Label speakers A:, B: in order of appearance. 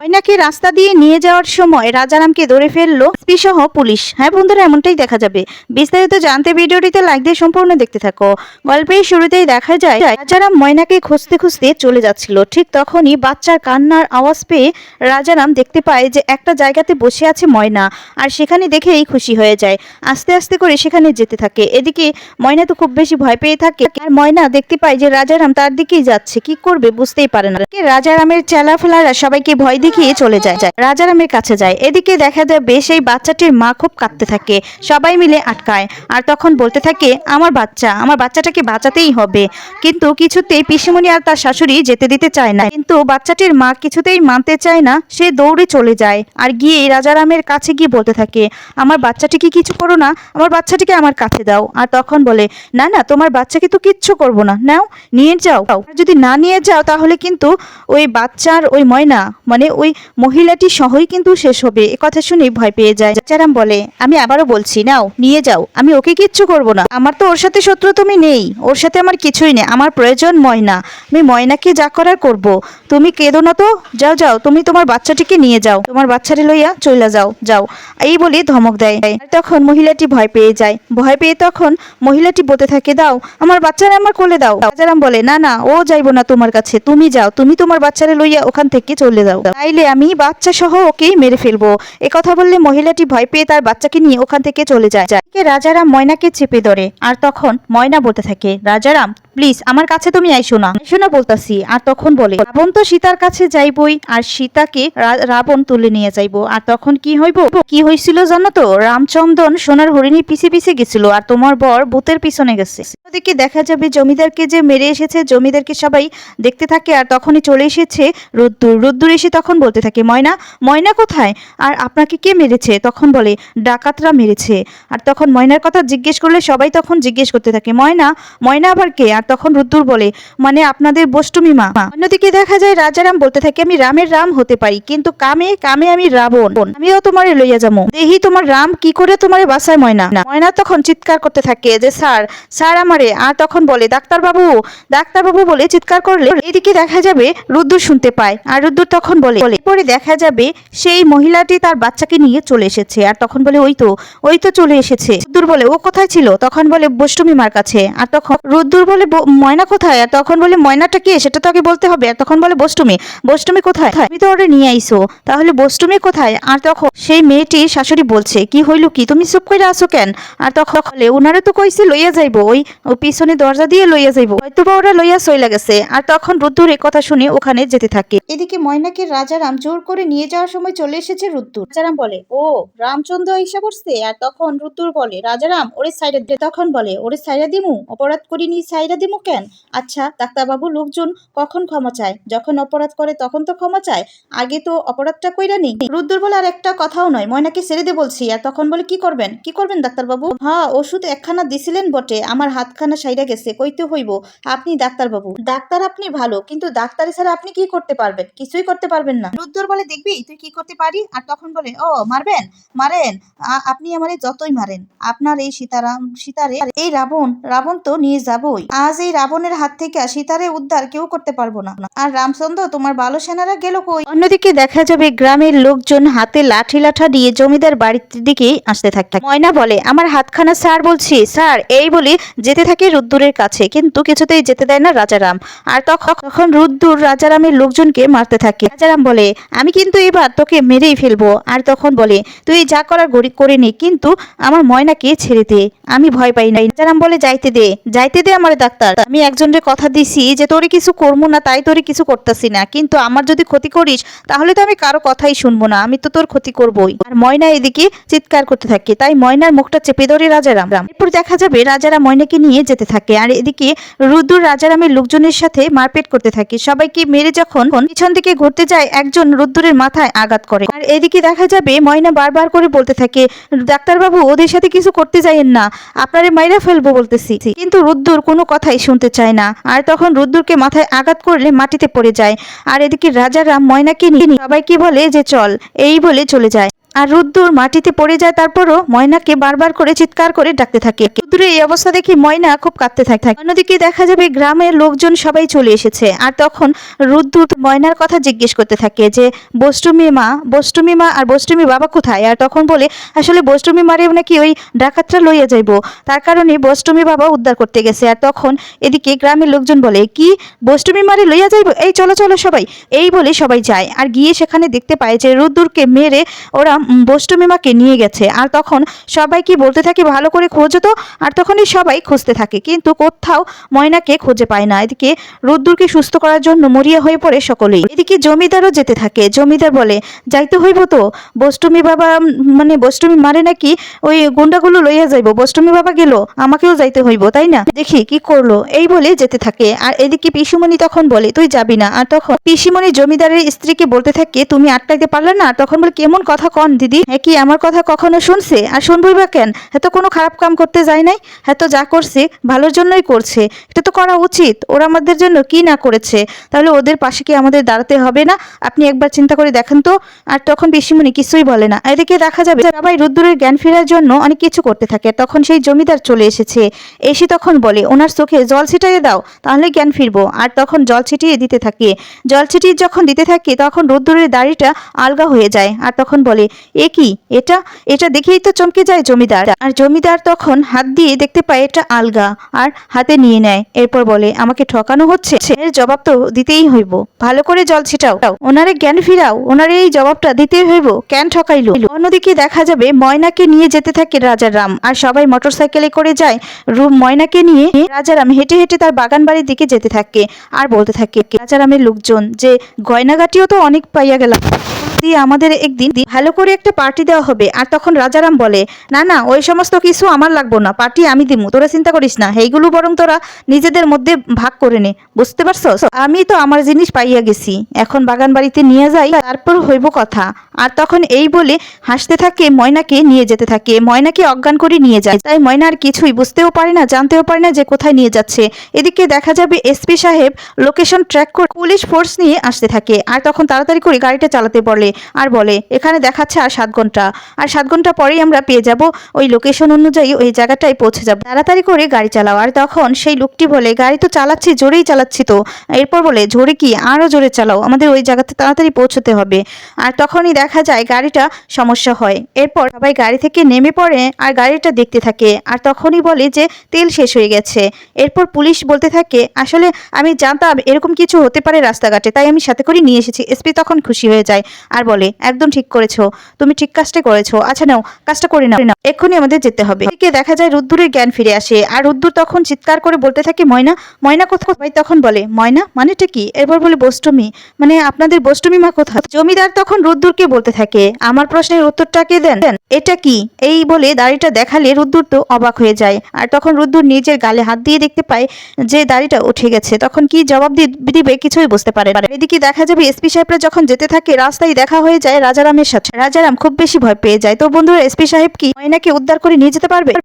A: ময়নাকে রাস্তা দিয়ে নিয়ে যাওয়ার সময় রাজারামকে ধরে ফেলল সহ পুলিশ। হ্যাঁ বন্ধুরা, এমনটাই দেখা যাবে। বিস্তারিত জানতে ভিডিওটিতে লাইক দিয়ে সম্পূর্ণ দেখতে থাকো। গল্পের শুরুতেই দেখা যায়, রাজারাম ময়নাকে খুঁজতে খুঁজতে চলে যাচ্ছিল। ঠিক তখনই বাচ্চার কান্নার আওয়াজ পেয়ে রাজারাম দেখতে পায় যে একটা জায়গাতে বসে আছে ময়না আর সেখানে দেখেই খুশি হয়ে যায়। আস্তে আস্তে করে সেখানে যেতে থাকে। এদিকে ময়না তো খুব বেশি ভয় পেয়ে থাকে আর ময়না দেখতে পায় যে রাজারাম তার দিকেই যাচ্ছে। কি করবে বুঝতেই পারে না। রাজারামের চেলাফেলারা সবাইকে ভয় দেখিয়ে চলে যায় যায়। রাজারামের কাছে যায়। এদিকে দেখা যাবে সেই বাচ্চাটির মা খুব কাঁদতে থাকে। সবাই মিলে আটকায়। আর তখন বলতে থাকে, আমার বাচ্চা, আমার বাচ্চাটাকে বাঁচাতেই হবে। কিন্তু কিছুতেই পিসিমণি আর তার শাশুড়ি যেতে দিতে চায় না। কিন্তু বাচ্চাটির মা কিছুতেই মানতে চায় না, সে দৌড়ে চলে যায়। আর গিয়ে রাজারামের কাছে গিয়ে বলতে থাকে, আমার বাচ্চাটিকে কিছু করো না, আমার বাচ্চাটিকে আমার কাছে দাও। আর তখন বলে, না না, তোমার বাচ্চাকে তো কিচ্ছু করব না। নাও, নিয়ে যাও। যদি না নিয়ে যাও, তাহলে কিন্তু ওই বাচ্চার ওই ময়না মানে ওই মহিলাটি সহই কিন্তু শেষ হবে। এ কথা শুনে ভয় পেয়ে যায়। চারাম বলে, আমি আবারও বলছি, নাও, নিয়ে যাও। আমি ওকে কিচ্ছু করব না। আমার তো ওর সাথে শত্রু তুমি নেই। ওর সাথে আমার কিছুই নেই। আমার প্রয়োজন ময়না। আমি ময়নাকে যা করার করব। তুমি কেঁদো না তো? যাও যাও, তুমি তোমার বাচ্চাটিকে নিয়ে যাও। তোমার বাচ্চাটি লইয়া চলে যাও যাও। এই বলে ধমক দেয়। তখন মহিলাটি ভয় পেয়ে যায়। ভয় পেয়ে তখন মহিলাটি বলতে থাকে, দাও, আমার বাচ্চারা আমার কোলে দাও। রাজারাম বলে, না না, ও যাইবো না তোমার কাছে। তুমি যাও, তুমি তোমার বাচ্চারে লইয়া ওখান থেকে চলে যাও। তাইলে আমি বাচ্চা সহ ওকেই মেরে ফেলব কথা বললে মহিলাটি ভয় পেয়ে তার বাচ্চাকে নিয়ে ওখান থেকে চলে যায়। রাজারাম ময়নাকে চেপে ধরে আর তখন ময়না বলতে থাকে, রাজারাম প্লিজ, আমার কাছে তুমি আইসো না। আইসো না বলতাছি, আর তখন বলে, রাবণ তো সীতার কাছে যাইবই, আর সীতাকে রাবণ তুলে নিয়ে যাইবো। আর তখন কি হইব? কি হয়েছিল জানো তো? রামচন্দন সোনার হরিণীর পিছে পিছে গেছিল, আর তোমার বর ভূতের পিছনে গেছে। ওদিকে দেখা যাবে জমিদারকে যে মেরে এসেছে, জমিদারকে সবাই দেখতে থাকে, আর তখনই চলে এসেছে রুদ্দুর। রুদ্দুর এসে তখন বলতে থাকে, ময়না ময়না কোথায়? আর আপনাকে কে মেরেছে? তখন বলে, ডাকাতরা মেরেছে। আর তখন ময়নার কথা জিজ্ঞেস করলে সবাই তখন জিজ্ঞেস করতে থাকে, ময়না ময়না আবার কে? আর তখন রুদ্দুর বলে মানে আপনাদের বষ্টমী মা? অন্যদিকে দেখা যায়, রাজারাম বলতে থাকে, আমি রামের রাম হতে পারি, কিন্তু কামে কামে আমি রাবণ। আমিও তোমারে লইয়া যাব। দেখি তোমার রাম, কি করে তোমারে বাসায় ময়না? ময়না তখন চিৎকার করতে থাকে যে, স্যার স্যার আমারে। আর তখন বলে ডাক্তার বাবু ডাক্তার বাবু বলে চিৎকার করলে এদিকে দেখা যাবে রুদ্দুর শুনতে পায়। আর রুদ্দুর তখন বলে পরে দেখা যাবে সেই মহিলাটি তার বাচ্চাকে নিয়ে চলে এসেছে। আর তখন বলে, ওই তো ওই তো চলে এসেছে। রুদ্দুর বলে, ও কোথায় ছিল? তখন বলে, বষ্টমী মার কাছে। আর তখন রুদ্দুর বলে, "ব- ময়না কোথায়? তখন বলে, ময়নাটা কে? সেটা তো আগে বলতে হবে। তখন বলে, বষ্টমী। বষ্টমী কোথায়? তুমি তো ওরে নিয়ে আইসো তাহলে বষ্টমী কোথায়? আর তখন সেই মেয়েটি শাশুড়ি বলছে, কি হইল কি? তুমি চুপ করে আসো কেন? আর তখন ওনারে তো কইছে লইয়া যাইবো। ওই পিছনে দরজা দিয়ে লইয়া যাইবো। হয়তো বা ওরা লইয়া চইলা গেছে। আর তখন রুদ্দুর কথা শুনে ওখানে যেতে থাকে। এদিকে ময়নাকে রাজারাম জোর করে নিয়ে যাওয়ার সময় চলে এসেছে রুদ্দুর। রাজারাম বলে, ও, রামচন্দ্র ঈশা করছে আর তখন রুদ্দুর বলে, রাজারাম, ওরে সাইডে তখন বলে, ওরে সাইডা দিমু? অপরাধ করিনি সাইডা দিমু কেন? আচ্ছা ডাক্তারবাবু, লোকজন কখন ক্ষমা চায়? যখন অপরাধ করে তখন তো ক্ষমা চায়। আগে তো অপরাধটা কইরা নি। রুদ্দুর বলে আর একটা কথাও নয়। ময়নাকে ছেড়ে দে বলছি, আর তখন বলে কি করবেন? কি করবেন ডাক্তারবাবু? হ্যাঁ ওষুধ একখানা দিছিলেন বটে, আমার হাতখানা সাইডা গেছে, কইতে হইব। আপনি ডাক্তারবাবু। ডাক্তার আপনি ভালো, কিন্তু ডাক্তারি ছাড়া আপনি কি করতে পারবেন? কিছুই করতে পারবেন না। রুদ্দুর বলে দেখবি, তুই কি করতে পারি? আর তখন বলে, ও, মারবেন? মারেন? আপনি আমারে যতই মারেন। আপনার এই সীতারাম, সীতারে, এই রাবণ রাবণ তো নিয়ে যাবই। আজ এই রাবণের হাত থেকে সীতারে উদ্ধার কেউ করতে পারব না। আর রামচন্দ্র, তোমার ভালো সেনারা গেল কই? অন্যদিকে দেখা যাবে গ্রামের লোকজন হাতে লাঠি লাঠা দিয়ে জমিদার বাড়ির দিকে আসতে থাকে ময়না বলে, আমার হাতখানা স্যার বলছি। স্যার, এই বলে, যেতে থাকে রুদ্দুরের কাছে, কিন্তু কিছুতেই যেতে দেয় না রাজারাম। আর তখন রুদ্দুর রাজারামের লোকজনকে মারতে থাকে। রাজারাম বলে, আমি কিন্তু এবার তোকে মেরেই ফেলব। আর তখন বলে, তুই যা করার গড়ি করে নে, কিন্তু আমার ময়নাকে ছেড়ে দে। আমি ভয় পাই নাই রাজারাম বলে, যাইতে দে যাইতে দে আমার ডাক্তার আমি একজনের কথা দিছি যে, তোরে কিছু করব না, তাই তোরে কিছু করতেছি না। কিন্তু আমার যদি ক্ষতি করিস, তাহলে তো আমি কারও কথাই শুনব না, আমি তো তোর ক্ষতি করবোই। আর ময়না এদিকে চিৎকার করতে থাকে। তাই ময়নার মুখটা চেপে ধরে রাজারাম। রাম এরপর দেখা যাবে রাজারা ময়নাকে নিয়ে যেতে থাকে। আর এদিকে রুদ্র রাজারামের লোকজনের সাথে মারপিট করতে থাকে। সবাইকে মেরে যখন পিছন দিকে ঘুরতে যায়, একজন রুদ্রের মাথায় আঘাত করে। আর এদিকে দেখা যাবে ময়না বারবার করে বলতে থাকে, ডাক্তারবাবু, ওদের সাথে কিছু করতে যাইয়েন না। আপনারে মাইরা ফেলব বলতেছি। কিন্তু রুদ্দুর কোনো কথাই শুনতে চায় না। আর তখন রুদ্রকে মাথায় আঘাত করলে মাটিতে পড়ে যায়। আর এদিকে রাজারা ময়নাকে নিয়ে সবাইকে বলে যে, চল। এই বলে চলে যায়। আর রুদ্দুর মাটিতে পড়ে যায়, তারপরও ময়নাকে বারবার করে চিৎকার করে ডাকতে থাকে। রুদ্রের এই অবস্থা দেখে ময়না খুব কাঁদতে থাকে অন্যদিকে দেখা যাবে গ্রামের লোকজন সবাই চলে এসেছে। আর তখন রুদ্র ময়নার কথা জিজ্ঞেস করতে থাকে যে, বষ্টমী মা বষ্টমী মা আর বষ্টমী বাবা কোথায়? আর তখন বলে, আসলে বষ্টমী মারে নাকি ওই ডাকাতরা লইয়া যাইবো। তার কারণে বষ্টমী বাবা উদ্ধার করতে গেছে। আর তখন এদিকে গ্রামের লোকজন বলে, কি? বষ্টমী মারে লইয়া যাইবো? এই চলো চলো সবাই। এই বলে সবাই যায়। আর গিয়ে সেখানে দেখতে পায় যে রুদ্রকে মেরে ওরা বষ্টমী মাকে নিয়ে গেছে। আর তখন সবাই কি বলতে থাকে, ভালো করে খোঁজো তো। আর তখনই সবাই খুঁজতে থাকে। কিন্তু কোথাও ময়নাকে খুঁজে পায় না। এদিকে রুদ্রকে সুস্থ করার জন্য মরিয়া হয়ে পড়ে সকলেই। এদিকে জমিদারও যেতে থাকে। জমিদার বলে, যাইতে হইব তো? বষ্টমী বাবা মানে বষ্টমী মারে নাকি ওই গুন্ডাগুলো লইয়া যাইব? বষ্টমী বাবা গেল, আমাকেও যাইতে হইব, তাই না? দেখি, কি করল? এই বলে যেতে থাকে। আর এদিকে পিসুমণি তখন বলে, তুই যাবি না। আর তখন পিসিমণি জমিদারের স্ত্রীকে বলতে থাকে, তুমি আটকাইতে পারলে না? তখন বলে, কেমন কথা কন দিদি? কি আমার কথা কখনো শুনছে? আর শুনবই বা কেন? এত কোনো খারাপ কাম করতে যায় নাই? হ্যাঁ তো যা করছে, ভালোর জন্যই করছে। এটা তো করা উচিত। ওরা আমাদের জন্য কি না করেছে? তাহলে ওদের পাশে কি আমাদের দাঁড়াতে হবে না? আপনি একবার চিন্তা করে দেখেন তো। আর তখন পিসিমণি কিছুই বলে না। এদিকে দেখা যাবে সবাই রুদ্রের জ্ঞান ফেরার জন্য অনেক কিছু করতে থাকে। তখন সেই জমিদার চলে এসেছে। এসে তখন বলে, ওনার চোখে জল ছিটাইয়ে দাও, তাহলে জ্ঞান ফিরবো। আর তখন জল ছিটিয়ে দিতে থাকে। জল ছিটিয়ে যখন দিতে থাকে, তখন রোদ্দুরের দাড়িটা আলগা হয়ে যায়। আর তখন বলে, এ কি? এটা? এটা দেখেই তো চমকে যায় জমিদার। আর জমিদার তখন হাত দিয়ে দেখতে পায় এটা আলগা আর হাতে নিয়ে নেয়। এরপর বলে, আমাকে ঠকানো হচ্ছে? এর জবাব তো দিতেই হইব। ভালো করে জল ছিটাও। ওনারে জ্ঞান ফিরাও। ওনারে এই জবাবটা দিতেই হইব। কেন ঠকাইলো? অন্যদিকে দেখা যাবে, ময়নাকে নিয়ে যেতে থাকে রাজারাম আর সবাই মোটরসাইকেলে করে যায়। রুম ময়নাকে নিয়ে রাজারাম হেঁটে হেঁটে তার বাগান বাড়ির দিকে যেতে থাকে। আর বলতে থাকে রাজারামের লোকজন, যে গয়নাগাটিও তো অনেক পাইয়া গেলাম। দিয়ে আমাদের একদিন ভালো করে একটা পার্টি দেওয়া হবে। আর তখন রাজারাম বলে, না না, ওই সমস্ত কিছু আমার লাগবো না পার্টি আমি দিমু, তোরা চিন্তা করিস না এইগুলো বরং তোরা নিজেদের মধ্যে ভাগ করে নে। বুঝতে পারছ আমি তো আমার জিনিস পাইয়া গেছি, এখন বাগান বাড়িতে নিয়ে যাই, তারপর হইব কথা। আর তখন এই বলে হাসতে থাকে ময়নাকে নিয়ে যেতে থাকে। ময়নাকে অজ্ঞান করে নিয়ে যায়। তাই ময়না আর কিছুই বুঝতেও পারে না, জানতেও পারে না যে কোথায় নিয়ে যাচ্ছে। এদিকে দেখা যাবে এসপি সাহেব লোকেশন ট্র্যাক করে পুলিশ ফোর্স নিয়ে আসতে থাকে। আর তখন তাড়াতাড়ি করে গাড়িটা চালাতে বলে আর বলে, এখানে দেখাচ্ছে আর সাত ঘণ্টা। আর সাত ঘণ্টা পরেই আমরা পেয়ে যাব ওই লোকেশন অনুযায়ী ওই জায়গাটায় পৌঁছে যাব। তাড়াতাড়ি করে গাড়ি চালাও। আর তখন সেই লোকটি বলে, গাড়ি তো চালাচ্ছি, জোরেই চালাচ্ছি তো। এরপর বলে, জোরে কি? আরও জোরে চালাও। আমাদের ওই জায়গাতে তাড়াতাড়ি পৌঁছতে হবে। আর তখনই দেখা যায় গাড়িটা সমস্যা হয়। এরপর সবাই গাড়ি থেকে নেমে পড়ে আর গাড়িটা দেখতে থাকে। আর তখনই বলে যে, তেল শেষ হয়ে গেছে। এরপর পুলিশ বলতে থাকে, আসলে আমি জানতাম এরকম কিছু হতে পারে রাস্তাঘাটে, তাই আমি সাথে করে নিয়ে এসেছি। এসপি তখন খুশি হয়ে যায়। আর বলে, একদম ঠিক করেছ। তুমি ঠিক কাজটা করেছ। আচ্ছা নাও, কাজটা করে নাও। এক্ষুনি আমাদের যেতে হবে। এদিকে দেখা যায় রুদ্দুরের জ্ঞান ফিরে আসে, আর রুদ্দুর তখন চিৎকার করে বলতে থাকে, ময়না ময়না কোথাও ভাই তখন বলে, ময়না, মানেটা কি? এরপর বলে, বষ্টমী। মানে আপনাদের বষ্টমী মা কোথায়? জমিদার তখন রুদ্দুরকে বলতে থাকে, আমার প্রশ্নের উত্তরটাকে দেন? এটা কি? এই বলে দাড়িটা দেখালে রুদ্দুর তো অবাক হয়ে যায়, আর তখন রুদ্দুর নিজের গালে হাত দিয়ে দেখতে পায় যে দাড়িটা উঠে গেছে। তখন কি জবাব দিবে কিছুই বুঝতে পারে এদিকে দেখা যাবে এসপি সাহেবরা যখন যেতে থাকে, রাস্তায় দেখা হয়ে যায় রাজারামের সাথে। রাজারাম খুব বেশি ভয় পেয়ে যায়। তো বন্ধুরা এসপি সাহেব কি ময়নাকে উদ্ধার করে নিয়ে যেতে পারবে?